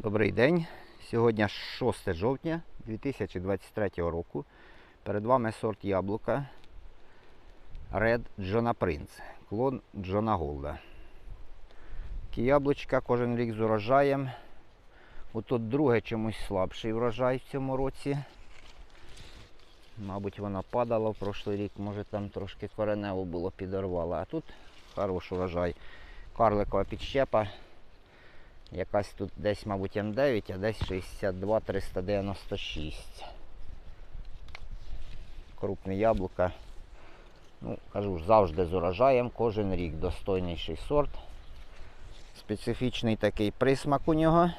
Добрий день. Сьогодні 6 жовтня 2023 року. Перед вами сорт яблука Red Джона Prince, клон Джона Голда. Яблучка кожен рік з урожаєм. Отут друге чомусь слабший врожай в цьому році. Мабуть, воно падало в прошлий рік, може там трошки коренево було підорвало. А тут хороший врожай. Карликова підщепа. Якась тут десь, мабуть, М9, а десь 62 396. Крупне яблука. Ну, кажу ж, завжди з урожаєм, кожен рік достойніший сорт. Специфічний такий присмак у нього.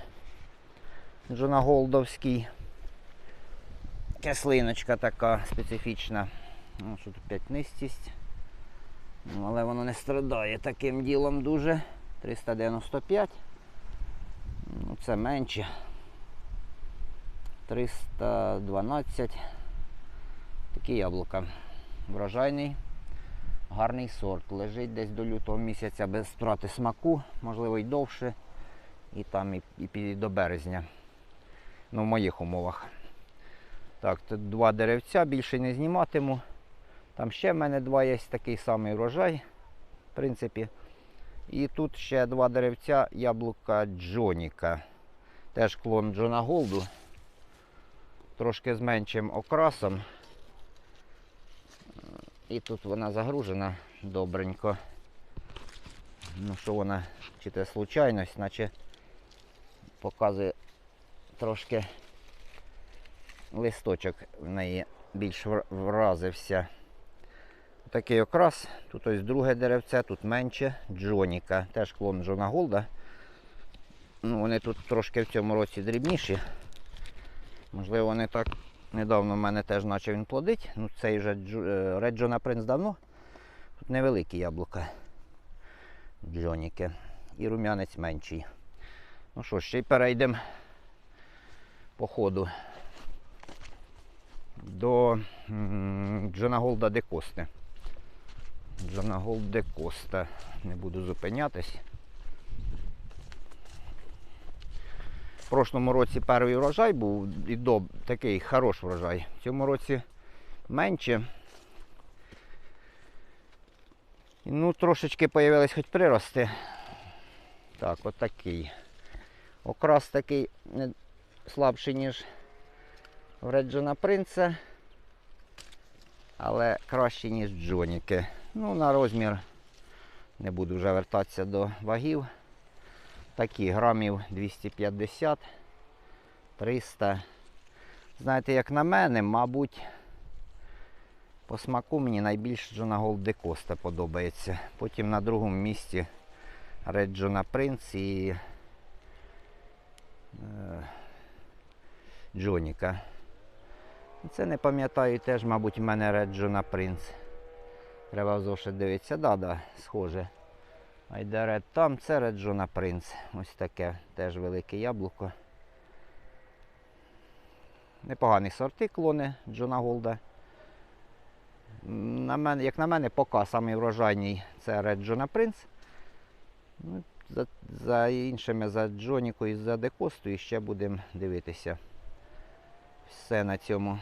Джонаголдовський. Кислиночка така специфічна. Ну, що тут п'ятнистість. Ну, але воно не страдає таким ділом дуже. 395. Ну, це менше. 312. Такі яблука. Врожайний, гарний сорт. Лежить десь до лютого місяця без втрати смаку, можливо й довше. І там і, і до березня. Ну, в моїх умовах. Так, тут два деревця, більше не зніматиму. Там ще в мене два є такий самий врожай, в принципі. І тут ще два деревця яблука Джоніка. Теж клон Джона Голду. Трошки з меншим окрасом. І тут вона загружена добренько. Ну що вона, чи це случайність, наче показує трошки листочок в неї більш вразився. Такий окрас. Тут ось друге деревце, тут менше. Джоніка. Теж клон Джона Голда. Ну, вони тут трошки в цьому році дрібніші. Можливо, вони так недавно в мене теж наче він плодить. Ну, цей вже е, Red Джона Принц давно. Тут невеликі яблука. Джоніки. І рум'янець менший. Ну що, ще й перейдемо по ходу до Джона Голда де Джона де Коста. Не буду зупинятись. В прошлому році перший врожай був і доб, такий хороший врожай. В цьому році менше. Ну, трошечки появились хоч прирости. Так, отакий. Окрас такий не слабший, ніж в Реджона Принца, але кращий, ніж Джоніки. Ну, на розмір не буду вже вертатися до вагів. Такі грамів 250, 300. Знаєте, як на мене, мабуть, по смаку мені найбільше Джона Голд Коста подобається. Потім на другому місці Red Джона Принц і е, Джоніка. Це не пам'ятаю теж, мабуть, в мене Red Джона Принц. Треба в дивитися, да, да, схоже. Айдарет там, це Red Джона Принц. Ось таке теж велике яблуко. Непогані сорти клони Джона Голда. На мене, як на мене, поки самий врожайний це Red Джона Принц. Ну, за, за іншими, за Джонікою і за Декостою ще будемо дивитися. Все на цьому.